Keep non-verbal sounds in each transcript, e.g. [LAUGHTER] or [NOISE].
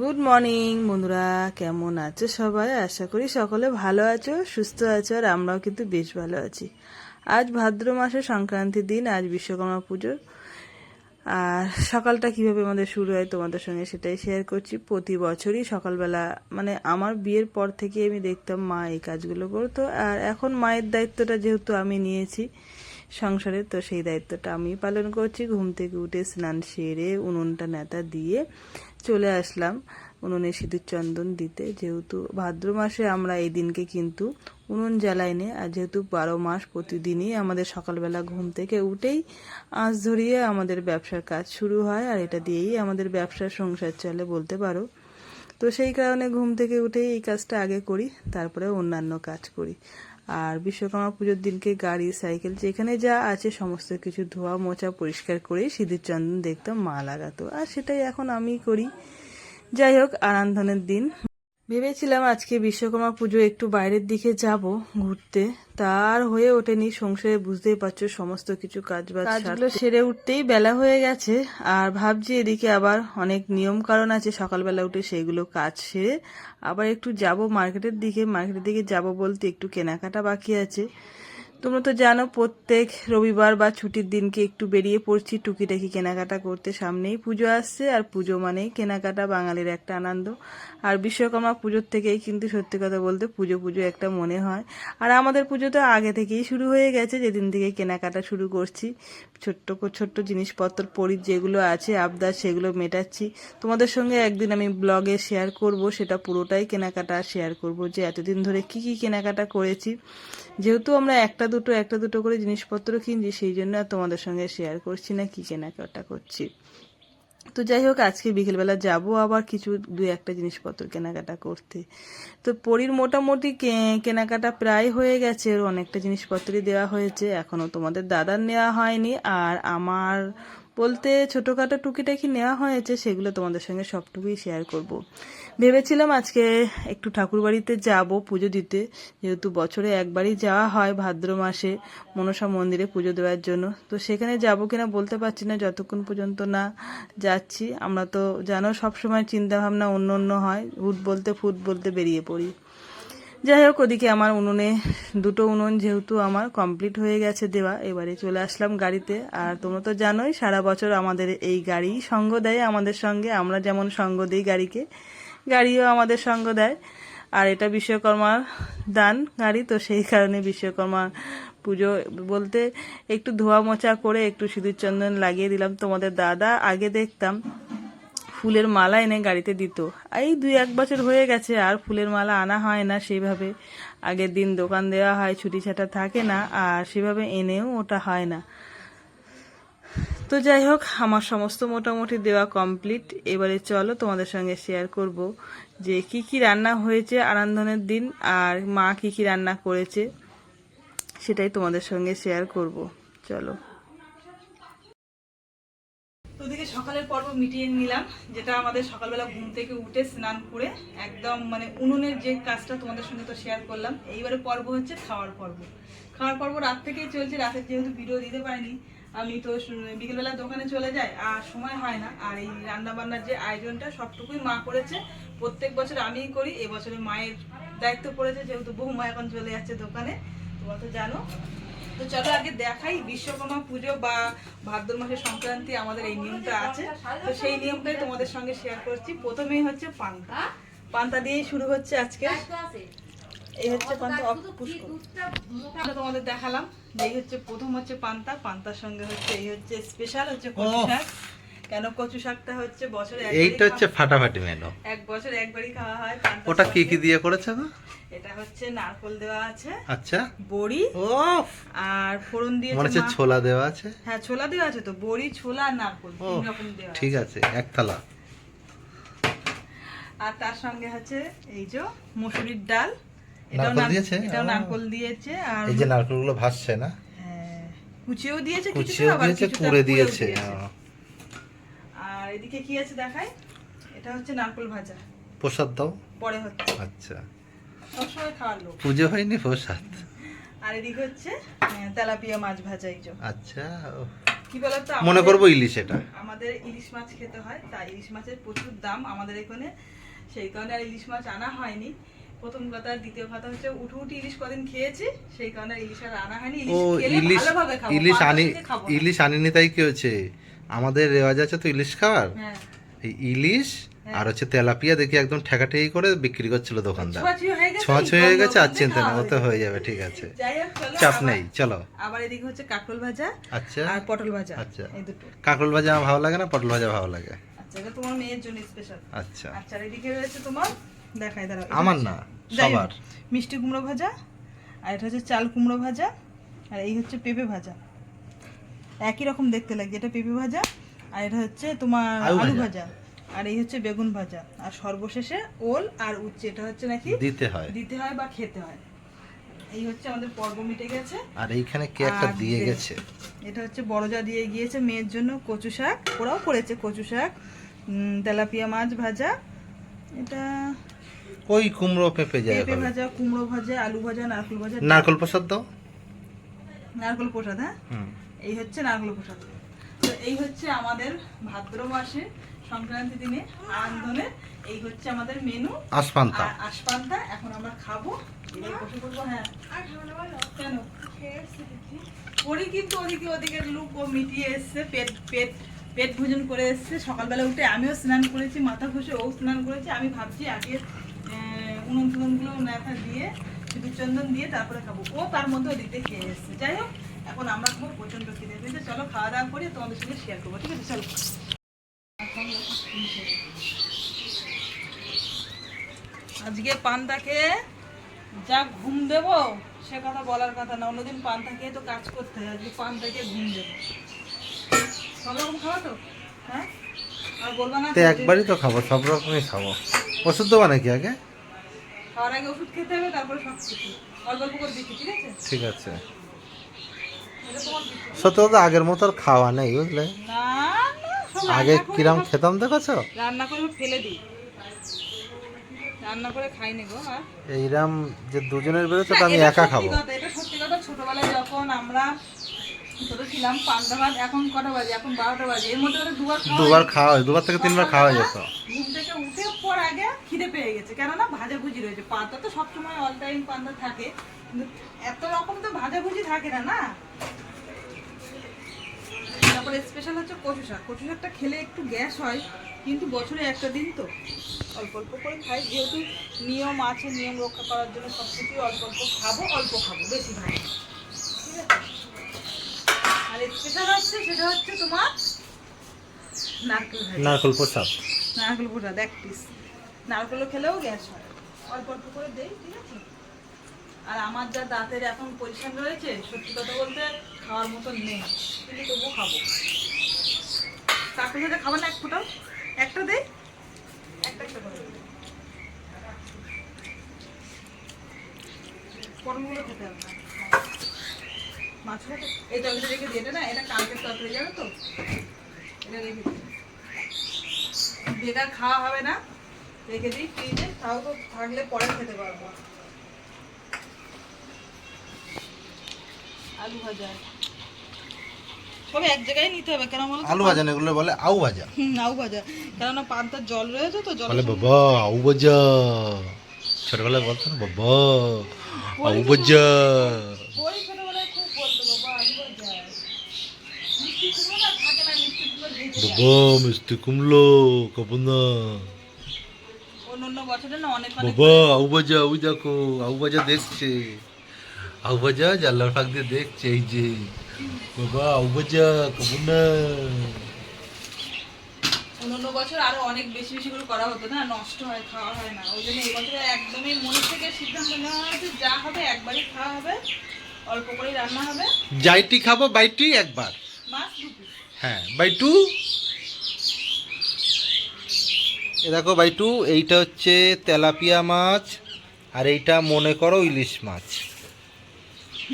Good morning বন্ধুরা। কেমন আছো সবাই? আশা করি সকলে ভালো আছো, সুস্থ আছো, আর আমরাও কিন্তু বেশ ভালো আছি। আজ ভাদ্র মাসের সংক্রান্তির দিন, আজ বিশ্বকর্মা পুজো। আর সকালটা কীভাবে আমাদের শুরু হয় তোমাদের সঙ্গে সেটাই শেয়ার করছি। প্রতি বছরই সকালবেলা মানে আমার বিয়ের পর থেকে আমি দেখতাম মা এই কাজগুলো করতো। আর এখন মায়ের দায়িত্বটা যেহেতু আমি নিয়েছি সংসারে, তো সেই দায়িত্বটা আমি পালন করছি। ঘুম থেকে উঠে স্নান সেরে উনুনটা নেতা দিয়ে চলে আসলাম উনুনে সিঁদুর চন্দন দিতে। যেহেতু ভাদ্র মাসে আমরা এই দিনকে কিন্তু উনুন জ্বালাই নে আর যেহেতু বারো মাস প্রতিদিনই আমাদের সকালবেলা ঘুম থেকে উঠেই আঁচ ধরিয়ে আমাদের ব্যবসার কাজ শুরু হয়, আর এটা দিয়েই আমাদের ব্যবসার সংসার চলে বলতে পারো। তো সেই কারণে ঘুম থেকে উঠেই এই কাজটা আগে করি, তারপরে অন্যান্য কাজ করি। আর বিশ্বকর্মা পুজোর দিনকে গাড়ি, সাইকেল, যেখানে যা আছে সমস্ত কিছু ধোয়া মোচা পরিষ্কার করে সিঁদুর, চন্দন দেখতাম, মা লাগাতো। আর সেটাই এখন আমি করি। যাই হোক আরান্ধনের দিন। ভেবেছিলাম আজকে বিশ্বকর্মা পুজো একটু বাইরের দিকে যাব ঘুরতে। তার হয়ে ওঠেনি সংসারে বুঝতেই পারছ সমস্ত কিছু কাজ বাজ কাজগুলো সেরে উঠতেই বেলা হয়ে গেছে আর ভাবছি এদিকে আবার অনেক নিয়ম কারণ আছে সকালবেলা উঠে সেইগুলো কাজ সেরে আবার একটু যাব মার্কেটের দিকে মার্কেটের দিকে যাব বলতে একটু কেনাকাটা বাকি আছে। তোমরা তো জানো, প্রত্যেক রবিবার বা ছুটির দিনকে একটু বেরিয়ে পড়ছি টুকিটাকি কেনাকাটা করতে সামনেই পুজো আসছে, আর পুজো মানেই কেনাকাটা, বাঙালির একটা আনন্দ। আর বিশ্বকর্মা পুজোর থেকেই কিন্তু সত্যি কথা বলতে পুজো পুজো একটা মনে হয়। আর আমাদের পুজো তো আগে থেকেই শুরু হয়ে গেছে, যেদিন থেকে কেনাকাটা শুরু করছি। ছোট্ট ছোট্ট জিনিসপত্র পরি যেগুলো আছে, আবদার, সেগুলো মেটাচ্ছি। তোমাদের সঙ্গে একদিন আমি ব্লগে শেয়ার করব, সেটা পুরোটাই কেনাকাটা শেয়ার করব, যে এতদিন ধরে কি কি কেনাকাটা করেছি। যেহেতু আমরা একটা দুটো একটা দুটো করে জিনিসপত্র কিনছি, সেই জন্য আর তোমাদের সঙ্গে শেয়ার করছি না, কি কেনাকাটা করছি। তো যাই হোক, আজকে বিকেলবেলা যাব আবার কিছু দু একটা জিনিসপত্র কেনাকাটা করতে। তো পরীর মোটামুটি কেনাকাটা প্রায় হয়ে গেছে, ওর অনেকটা জিনিসপত্রই দেওয়া হয়েছে, এখনও তোমাদের দাদার নেওয়া হয়নি, আর আমার বলতে ছোটোখাটো টুকিটাকি নেওয়া হয়েছে, সেগুলো তোমাদের সঙ্গে সবটুকুই শেয়ার করব। ভেবেছিলাম আজকে একটু ঠাকুরবাড়িতে যাব পুজো দিতে, যেহেতু বছরে একবারই যাওয়া হয় ভাদ্র মাসে মনসা মন্দিরে পুজো দেওয়ার জন্য। তো সেখানে যাব কিনা বলতে পারছি না, যতক্ষণ পর্যন্ত না যাচ্ছি। আমরা তো জানো সবসময় চিন্তাভাবনা অন্য অন্য হয় হুট বলতে ফুট বলতে বেরিয়ে পড়ি। যাই হোক, ওদিকে আমার উনুনে, দুটো উনুন যেহেতু আমার কমপ্লিট হয়ে গেছে দেওয়া, এবারে চলে আসলাম গাড়িতে। আর তোমরা তো জানোই, সারা বছর আমাদের এই গাড়ি সঙ্গ দেয় আমাদের সঙ্গে। আমরা যেমন সঙ্গ দিই গাড়িকে, গাড়িও আমাদের সঙ্গ দেয়। আর এটা বিশ্বকর্মার দান গাড়ি, তো সেই কারণে বিশ্বকর্মা পুজো বলতে একটু ধোয়া মোছা করে একটু সিঁদুর চন্দন লাগিয়ে দিলাম তোমাদের দাদা। আগে দেখতাম ফুলের মালা এনে গাড়িতে দিত। এই দুই এক বছর হয়ে গেছে, আর ফুলের মালা আনা হয় না সেইভাবে আগের দিন দোকান দেওয়া হয়, ছুটি ছাটা থাকে না, আর সেভাবে এনেও ওটা হয় না। তো যাই হোক, আমার সমস্ত মোটামুটি দেওয়া কমপ্লিট। এবারে চলো তোমাদের সঙ্গে শেয়ার করব যে কি কি রান্না হয়েছে আরান্ধনের দিন, আর মা কি কি রান্না করেছে, সেটাই তোমাদের সঙ্গে শেয়ার করব। চলো। ওদিকে সকালের পর্ব মিটিয়ে নিলাম, যেটা আমাদের সকালবেলা ঘুম থেকে উঠে স্নান করে একদম মানে উনুনের যে কাজটা তোমাদের সঙ্গে তো শেয়ার করলাম, এইবারে পর্ব হচ্ছে খাওয়ার পর্ব। খাওয়ার পর্ব রাত থেকেই চলছে রাতের যেহেতু ভিডিও দিতে পারিনি, আমি তো বিকেলবেলা দোকানে চলে যাই, আর সময় হয় না, আর এই রান্নাবান্নার যে আয়োজনটা সবটুকুই মা করেছে, প্রত্যেক বছর আমিই করি, এবছরে মায়ের দায়িত্ব পড়েছে, যেহেতু বহু মা এখন চলে যাচ্ছে দোকানে, তোমরা তো জানো। তো চলো আগে দেখাই বিশ্বকর্মা পুজো বা ভাদ্র মাসের সংক্রান্তি আমাদের এই নিয়মটা আছে। তো সেই নিয়মটাই তোমাদের সঙ্গে শেয়ার করছি। প্রথমেই হচ্ছে পান্তা। পান্তা দিয়েই শুরু হচ্ছে আজকে। এই হচ্ছে পান্তা তোমাদের দেখালাম। যে এই হচ্ছে প্রথম হচ্ছে পান্তা পান্তার সঙ্গে হচ্ছে এই হচ্ছে স্পেশাল হচ্ছে কচু শাক কেন কচু শাকটা হচ্ছে বছরে এইটা হচ্ছে ফাটাফাটি মেনু এক বছর একবারই খাওয়া হয় ওটা কি কি দিয়ে করেছে গো? এটা হচ্ছে নারকল দেওয়া আছে আচ্ছা। বড়ি ও আর ফোড়ন মনে দিয়েছে হচ্ছে ছোলা দেওয়া আছে। হ্যাঁ ছোলা দেওয়া আছে তো বড়ি ছোলা আর নারকল তিন রকম দেওয়া। ঠিক আছে। এক থালা। আর তার সঙ্গে আছে এই যে মসুরির ডাল এটাও দিয়েছে? এটাও নারকল দিয়েছে আর এই যে নারকেলগুলো ভাসছে না? হ্যাঁ, কুচিও দিয়েছে কিছুটা কুচিও আবার দিয়েছে কুড়ে দিয়েছে দিয়েছে। এদিকে কি আছে দেখাই? এটা হচ্ছে নারকল ভাজা। প্রসাদ দাও। পরে হচ্ছে। আচ্ছা। সবসময় খাওয়ার লোক। পুজো হয়নি প্রসাদ? আর এদিকে হচ্ছে তেলাপিয়া মাছ ভাজা এই আচ্ছা কি বলতো মনে করব ইলিশ এটা। আমাদের ইলিশ মাছ খেতে হয় তাই ইলিশ মাছের প্রচুর দাম। আমাদের এখানে সেই কারণে আর ইলিশ মাছ আনা হয়নি। প্রথম কথা আর দ্বিতীয় কথা হচ্ছে উঠু উঠি ইলিশ কদিন খেয়েছি সেই কারণে ইলিশ আর আনা হয়নি। ইলিশ খেলে ইলিশ ভালোভাবে খাব ইলিশ আনি। ইলিশ আনিনি তাই কি হয়েছে? আমাদের রেওয়াজ আছে তো ইলিশ খাওয়ার? হ্যাঁ। এই ইলিশ আর হচ্ছে তেলাপিয়া দেখি একদম ঠেকাঠেকি করে বিক্রি করছিল দোকানদার। হয়ে গেছে, ছোঁয়াছুঁয়ি হয়ে গেছে আর চিন্তা নেই খাওয়া ও তো হয়ে যাবে ঠিক আছে। [LAUGHS] চাপ নেই চলো। আবার এদিকে হচ্ছে কাকরোল ভাজা আচ্ছা। আর পটল ভাজা আচ্ছা। এই দুটো। কাঁকরোল ভাজা আমার ভালো লাগে না পটল ভাজা ভালো লাগে। আচ্ছা এটা তোমার মেয়ের জন্য স্পেশাল আচ্ছা। আচ্ছা এদিকে রয়েছে তোমার দেখাই দাঁড়াও আমার না সবার। মিষ্টি কুমড়ো ভাজা আর এটা হচ্ছে চাল কুমড়ো ভাজা আর এই হচ্ছে পেঁপে ভাজা। একই রকম দেখতে লাগে এটা পেঁপে ভাজা আর এটা হচ্ছে তোমার আলু ভাজা। আর এই হচ্ছে বেগুন ভাজা। আর সর্বশেষে ওল আর উচ্ছে। এটা হচ্ছে নাকি দিতে হয়। দিতে হয় বা খেতে হয়। এই হচ্ছে আমাদের পর্ব মিটে গেছে। আর এইখানে কে একটা দিয়ে গেছে? এটা হচ্ছে বড়জা দিয়ে গিয়েছে মেয়ের জন্য কচু শাক। ওরাও করেছে কচু শাক। তেলাপিয়া মাছ ভাজা। এটা ওই কুমড়ো পেঁপে যায় পেঁপে ভাজা কুমড়ো ভাজা আলু ভাজা নারকেল ভাজা। নারকেল প্রসাদ দাও। নারকেল প্রসাদ হ্যাঁ। এই হচ্ছে নারকেল প্রসাদ তো এই হচ্ছে আমাদের ভাদ্র মাসে সংক্রান্তি দিনে আনন্দনে এই হচ্ছে আমাদের মেনু আসপান্তা আর আশপান্তা এখন আমরা খাব। বসে হ্যাঁ। কেন? করি কিন্তু ওদিকে ওদিকে লুক ও মিটিয়ে এসছে পেট পেট পেট ভোজন করে এসছে। সকালবেলা উঠে আমিও স্নান করেছি মাথা ঘষে ও স্নান করেছি। আমি ভাবছি আগে উনুন টুনুনগুলো নেতা দিয়ে সিঁদুর চন্দন দিয়ে তারপরে খাব। ও তার মধ্যে ওদিকে খেয়ে এসছে। যাই হোক এখন আমরা খাব প্রচণ্ড খিদে পেয়েছে চলো খাওয়া দাওয়া করি তোমাদের সঙ্গে শেয়ার করব ঠিক আছে? চলো। আজকে পান্তাকে যা ঘুম দেব সে কথা বলার কথা না। অন্যদিন পান্তা খেয়ে তো কাজ করতে হয় আজকে পান্তাকে ঘুম দেবো। সব রকম খাওয়া তো? হ্যাঁ? আর বলবা না একবারই তো খাব সব রকমই খাব। ওষুধ দেবো নাকি আগে? খাওয়ার আগে ওষুধ খেতে হবে তারপরে সব কিছু। অল্প অল্প করে দিচ্ছি ঠিক আছে? ঠিক আছে। সত্যি কথা আগের মতো আর খাওয়া নেই বুঝলে? আগে কিরাম খেতাম দেখেছ? রান্না করে ফেলে দিই। রান্না করে খাই নি গো আর এইরাম যে দুজনের বেরোচ্ছে তো আমি একা খাব। এটা সত্যি কথা ছোটবেলায় যখন আমরা ছোট ছিলাম পান্তা ভাত এখন কটা বাজে? এখন বারোটা বাজে। এর মধ্যে দুবার দুবার খাওয়া হয় দুবার থেকে তিনবার খাওয়া যেত ঘুম থেকে উঠে পর আগে খিদে পেয়ে গেছে কেননা ভাজাভুজি রয়েছে। পান্তা তো সবসময় অল টাইম পান্তা থাকে কিন্তু এত রকম তো ভাজাভুজি থাকে না না? তারপরে স্পেশাল হচ্ছে কচু শাক। কচু শাকটা খেলে একটু গ্যাস হয় কিন্তু বছরে একটা দিন তো। অল্প অল্প করে খাই যেহেতু নিয়ম আছে নিয়ম রক্ষা করার জন্য সব কিছুই অল্প অল্প খাব অল্প খাব বেশি খাব ঠিক আছে? আর স্পেশাল হচ্ছে সেটা হচ্ছে তোমার নারকেল প্রসাদ। নারকেল প্রসাদ এক পিস নারকেল খেলেও গ্যাস হয়। অল্প অল্প করে দেই ঠিক আছে? আর আমার যা দাঁতের এখন পজিশন রয়েছে সত্যি কথা বলতে খাওয়ার মতো নেই, কিন্তু তবুও খাব। নারকেল ভাজা খাব না এক ফোটাও? একটা দেই একটা একটা খেতে হবে না। রেখে এটা জানো তো। এটা রেখে দিই বেকার খাওয়া হবে না। রেখে দিই ফ্রিজে তাও তো থাকলে পরে খেতে পারব। আলু ভাজা সব এক জায়গায় নিতে হবে বলো আলু ভাজা এগুলো বলে আউ ভাজা। হুম, আলু ভাজা। কেননা পান্তার জল রয়েছে তো জল বলে বাবা আউ ভাজা। ছোটবেলায় বলতো না বাবা আউ ভাজা। ওই ছোটবেলায় খুব বলতো বাবা আলু ভাজা। মিষ্টি। বাবা কুমলো বাবা আউ ভাজা ওই দেখো আউ দেখছে। আউ ভাজা জানলার ফাঁক দিয়ে দেখছে এই যে। বাবা আউ ভাজা কখন না অন্য বছর আরও অনেক বেশি বেশি করে করা হতো না নষ্ট হয় খাওয়া হয় না। ওই জন্য এই বছর একদমই মনে থেকে সিদ্ধান্ত নেওয়া হয়েছে যা হবে একবারই খাওয়া হবে অল্প করেই রান্না হবে। যাইটি খাব বাইটি একবার। মাছ। হ্যাঁ বাইটু। এ দেখো বাইটু এইটা হচ্ছে তেলাপিয়া মাছ আর এইটা মনে করো ইলিশ মাছ।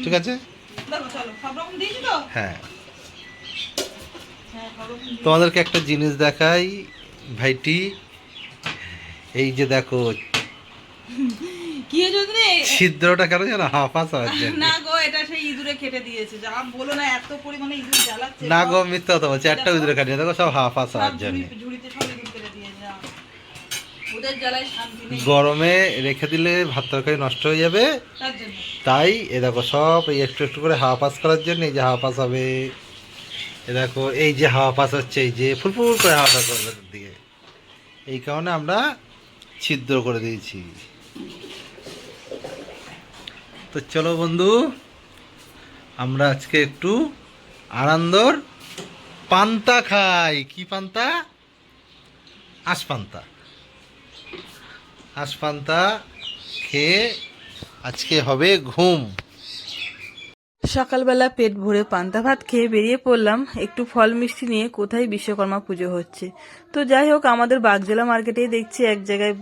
ঠিক আছে? হ্যাঁ। হ্যাঁ। তোমাদেরকে একটা জিনিস দেখাই ভাইটি। এই যে দেখো কি ছিদ্রটা কেন যেন হাফাস জন্য না গো এটা সেই ইঁদুরে কেটে দিয়েছে। যা বলো না এত পরিমাণে ইঁদুর জ্বালাচ্ছে না গো মিথ্যা কথা বলছি একটা উদরে কাটিয়ে দেখো সব হাফ হাস সব হওয়ার জন্য ঝুড়ি- ঝুড়িতে সব ইঁদুর কেটে দিয়েছে আম। ওদের জ্বালায় শান্তি নেই গরমে রেখে দিলে ভাত তরকারি নষ্ট হয়ে যাবে। তাই এ দেখো সব এই একটু একটু করে হাওয়া পাস করার জন্য এই যে হাওয়া পাস হবে। এ দেখো এই যে হাওয়া পাস হচ্ছে এই যে ফুলফুল করে হাওয়া পাস হবে দিকে। এই কারণে আমরা ছিদ্র করে দিয়েছি। তো চলো বন্ধু আমরা আজকে একটু আনন্দর পান্তা খাই। কি পান্তা? আশ পান্তা। আশ পান্তা খেয়ে আজকে হবে ঘুম। সকালবেলা পেট ভরে পান্তা ভাত খেয়ে বেরিয়ে পড়লাম। একটু ফল মিষ্টি নিয়ে কোথায় বিশ্বকর্মা পুজো হচ্ছে। তো যাই হোক, আমাদের বাগজেলা মার্কেটেই দেখছি এক জায়গায়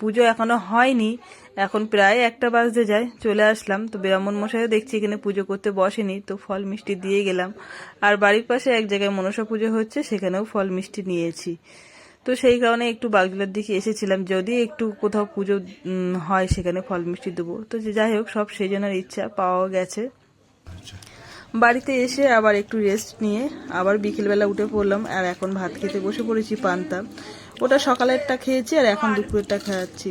পুজো এখনও হয়নি। এখন প্রায় একটা বাজতে যায়, চলে আসলাম। তো ব্রাহ্মণ মশাইও দেখছি এখানে পুজো করতে বসেনি, তো ফল মিষ্টি দিয়ে গেলাম। আর বাড়ির পাশে এক জায়গায় মনসা পুজো হচ্ছে, সেখানেও ফল মিষ্টি নিয়েছি। তো সেই কারণে একটু বাগজেলার দিকে এসেছিলাম। যদি একটু কোথাও পুজো হয় সেখানে ফল মিষ্টি দেবো। তো যে যাই হোক সব সেই জন্য ইচ্ছা পাওয়া গেছে। বাড়িতে এসে আবার একটু রেস্ট নিয়ে আবার বিকেলবেলা উঠে পড়লাম আর এখন ভাত খেতে বসে পড়েছি পান্তা। ওটা সকালেরটা খেয়েছি আর এখন দুপুরেরটা খাওয়াচ্ছি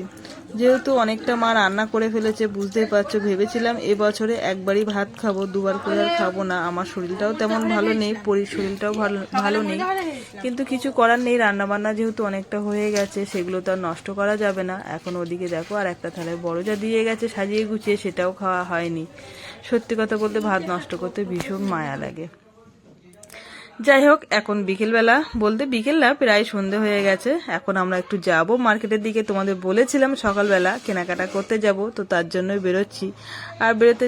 যেহেতু অনেকটা মা রান্না করে ফেলেছে, বুঝতেই পারছ, ভেবেছিলাম এবছরে একবারই ভাত খাব, দুবার করে আর খাব না। আমার শরীরটাও তেমন ভালো নেই পরির শরীরটাও ভালো ভালো নেই। কিন্তু কিছু করার নেই, রান্নাবান্না যেহেতু অনেকটা হয়ে গেছে, সেগুলো তো আর নষ্ট করা যাবে না। এখন ওদিকে দেখো, আর একটা থালায় বড় যা দিয়ে গেছে, সাজিয়ে গুছিয়ে সেটাও খাওয়া হয়নি। সত্যি কথা বলতে ভাত নষ্ট করতে ভীষণ মায়া লাগে। যাই হোক এখন বিকেলবেলা বলতে বিকেল না প্রায় সন্ধে হয়ে গেছে। এখন আমরা একটু যাব মার্কেটের দিকে। তোমাদের বলেছিলাম সকালবেলা কেনাকাটা করতে যাব, তো তার জন্যই বেরোচ্ছি। আর বেরোতে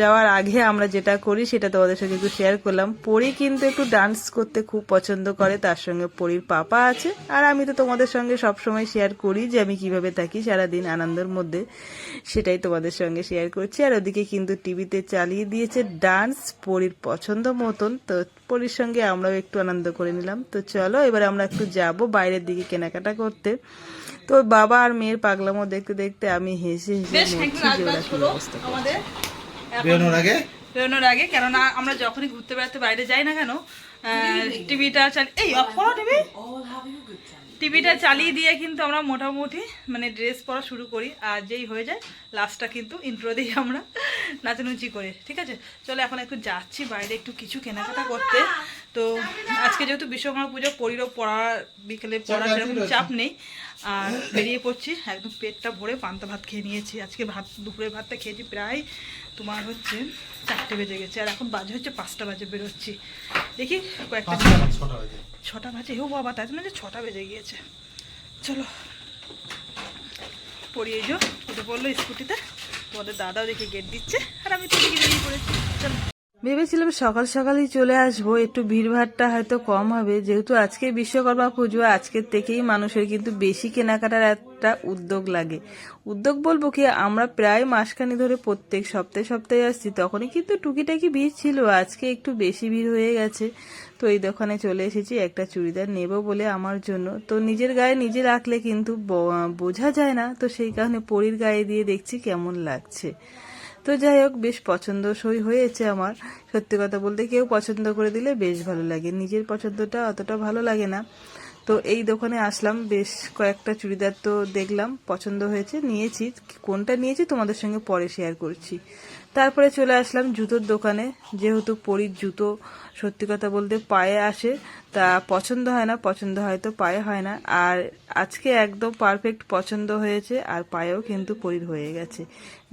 যাওয়ার আগে আমরা যেটা করি সেটা তোমাদের সঙ্গে একটু শেয়ার করলাম। পরি কিন্তু একটু ডান্স করতে খুব পছন্দ করে, তার সঙ্গে পরির পাপা আছে। আর আমি তো তোমাদের সঙ্গে সব সময় শেয়ার করি যে আমি কীভাবে থাকি সারাদিন আনন্দের মধ্যে, সেটাই তোমাদের সঙ্গে শেয়ার করছি। আর ওদিকে কিন্তু টিভিতে চালিয়ে দিয়েছে ডান্স পরির পছন্দ মতন। তো পরির সঙ্গে আমরাও একটু আনন্দ করে নিলাম। তো চলো, এবার আমরা একটু যাব বাইরের দিকে কেনাকাটা করতে। তো বাবা আর মেয়ের পাগলামো দেখতে দেখতে আমি হেসে হেসে আমাদের। বেরোনোর আগে? বেরোনোর আগে কেননা আমরা যখনই ঘুরতে বেড়াতে বাইরে যাই না কেন টিভিটা চালিয়ে এই অফ করো টিভি টিভিটা চালিয়ে দিয়ে কিন্তু আমরা মোটামুটি মানে ড্রেস পরা শুরু করি। আর যেই হয়ে যায় লাস্টটা কিন্তু ইন্ট্রো দিই আমরা নাচানুচি করে ঠিক আছে? চলো এখন একটু যাচ্ছি বাইরে একটু কিছু কেনাকাটা করতে। তো আজকে যেহেতু বিশ্বকর্মা পুজো পরিরও পড়া বিকেলে পড়া সেরকম চাপ নেই। আর বেরিয়ে পড়ছি একদম পেটটা ভরে পান্তা ভাত খেয়ে নিয়েছি। আজকে ভাত দুপুরের ভাতটা খেয়েছি প্রায় তোমার হচ্ছে চারটে বেজে গেছে আর এখন বাজে হচ্ছে পাঁচটা বাজে বেরোচ্ছি। দেখি কয়েকটা ছটা বাজে। ছটা বাজে ও বাবা তাই না যে ছটা বেজে গিয়েছে। চলো পড়িয়ে যো উঠে পড়ল স্কুটিতে তোমাদের দাদাও দেখে গেট দিচ্ছে আর আমি তো দিকে বেরিয়ে পড়েছি। চলো। ভেবেছিলাম সকাল সকালই চলে আসব, একটু ভিড়ভাড়টা হয়তো কম হবে। যেহেতু আজকে বিশ্বকর্মা পুজো, আজকের থেকেই মানুষের কিন্তু বেশি কেনাকাটার একটা উদ্যোগ লাগে। উদ্যোগ বলব কি, আমরা প্রায় মাসখানি ধরে প্রত্যেক সপ্তাহে সপ্তাহে আসছি, তখনই কিন্তু টুকিটাকি ভিড় ছিল, আজকে একটু বেশি ভিড় হয়ে গেছে। তো এই দোকানে চলে এসেছি, একটা চুড়িদার নেব বলে আমার জন্য। তো নিজের গায়ে নিজে রাখলে কিন্তু বোঝা যায় না, তো সেই কারণে পরির গায়ে দিয়ে দেখছি কেমন লাগছে। তো যাই হোক, বেশ পছন্দসই হয়েছে আমার। সত্যি কথা বলতে কেউ পছন্দ করে দিলে বেশ ভালো লাগে। নিজের পছন্দটা অতটা ভালো লাগে না। তো এই দোকানে আসলাম, বেশ কয়েকটা চুড়িদার তো দেখলাম, পছন্দ হয়েছে, নিয়েছি। কোনটা নিয়েছি তোমাদের সঙ্গে পরে শেয়ার করছি। তারপরে চলে আসলাম জুতোর দোকানে, যেহেতু পরির জুতো, সত্যি কথা বলতে পায়ে আসে, তা পছন্দ হয় না, পছন্দ হয়তো পায়ে হয় না। আর আজকে একদম পারফেক্ট পছন্দ হয়েছে, আর পায়েও কিন্তু পরির হয়ে গেছে।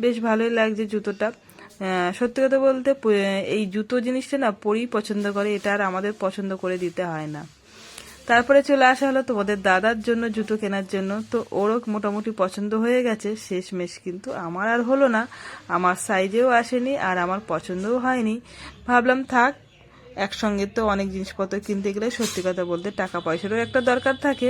বেশ ভালোই লাগছে জুতোটা। সত্যি কথা বলতে এই জুতো জিনিসটা না পরি পছন্দ করে, এটা আর আমাদের পছন্দ করে দিতে হয় না। তারপরে চলে আসা হলো তোমাদের দাদার জন্য, জুতো কেনার জন্য। তো ওরও মোটামুটি পছন্দ হয়ে গেছে, শেষমেশ কিন্তু আমার আর হলো না। আমার সাইজেও আসেনি আর আমার পছন্দও হয়নি। ভাবলাম থাক, একসঙ্গে তো অনেক জিনিসপত্র কিনতে গেলে সত্যি কথা বলতে টাকা পয়সারও একটা দরকার থাকে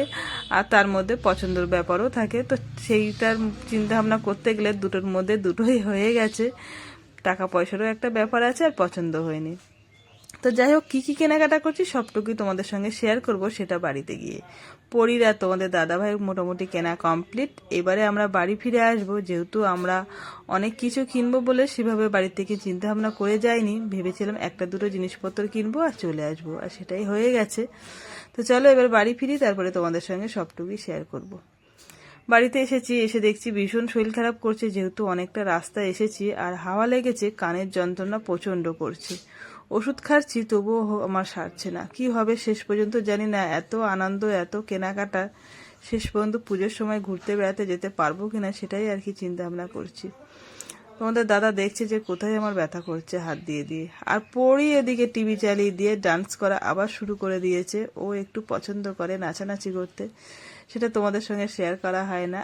আর তার মধ্যে পছন্দের ব্যাপারও থাকে। তো সেইটার চিন্তা ভাবনা করতে গেলে দুটোর মধ্যে দুটোই হয়ে গেছে। টাকা পয়সারও একটা ব্যাপার আছে আর পছন্দ হয়নি। তো যাই হোক কী কী কেনাকাটা করছি সবটুকুই তোমাদের সঙ্গে শেয়ার করব সেটা বাড়িতে গিয়ে। পরির তোমাদের দাদাভাই মোটামুটি কেনা কমপ্লিট এবারে আমরা বাড়ি ফিরে আসব, যেহেতু আমরা অনেক কিছু কিনবো বলে সেভাবে বাড়ি থেকে চিন্তা ভাবনা করে যাইনি। ভেবেছিলাম একটা দুটো জিনিসপত্র কিনবো আর চলে আসব, আর সেটাই হয়ে গেছে। তো চলো এবার বাড়ি ফিরি, তারপরে তোমাদের সঙ্গে সবটুকুই শেয়ার করব। বাড়িতে এসেছি, এসে দেখছি ভীষণ শরীর খারাপ করছে, যেহেতু অনেকটা রাস্তা এসেছি, আর হাওয়া লেগেছে, কানের যন্ত্রণা প্রচণ্ড করছে। ওষুধ খাচ্ছি, তবুও আমার সারছে না। কি হবে শেষ পর্যন্ত জানি না, এত আনন্দ, এত কেনাকাটা। শেষ পর্যন্ত পুজোর সময় ঘুরতে বেড়াতে যেতে পারব কিনা সেটাই আর কি চিন্তা ভাবনা করছি। তোমাদের দাদা দেখছে যে কোথায় আমার ব্যথা করছে হাত দিয়ে দিয়ে। আর পড়ি এদিকে টিভি চালিয়ে দিয়ে ডান্স করা আবার শুরু করে দিয়েছে। ও একটু পছন্দ করে নাচানাচি করতে। সেটা তোমাদের সঙ্গে শেয়ার করা হয় না।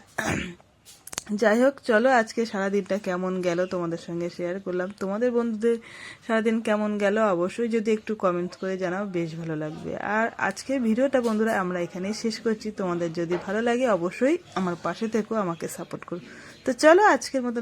যাই হোক, চলো আজকে সারাদিনটা কেমন গেল তোমাদের সঙ্গে শেয়ার করলাম। তোমাদের বন্ধুদের সারাদিন কেমন গেল অবশ্যই যদি একটু কমেন্ট করে জানাও, বেশ ভালো লাগবে। আর আজকে ভিডিওটা বন্ধুরা আমরা এখানেই শেষ করছি। তোমাদের যদি ভালো লাগে অবশ্যই আমার পাশে থেকেও আমাকে সাপোর্ট করো। তো চলো আজকের মতন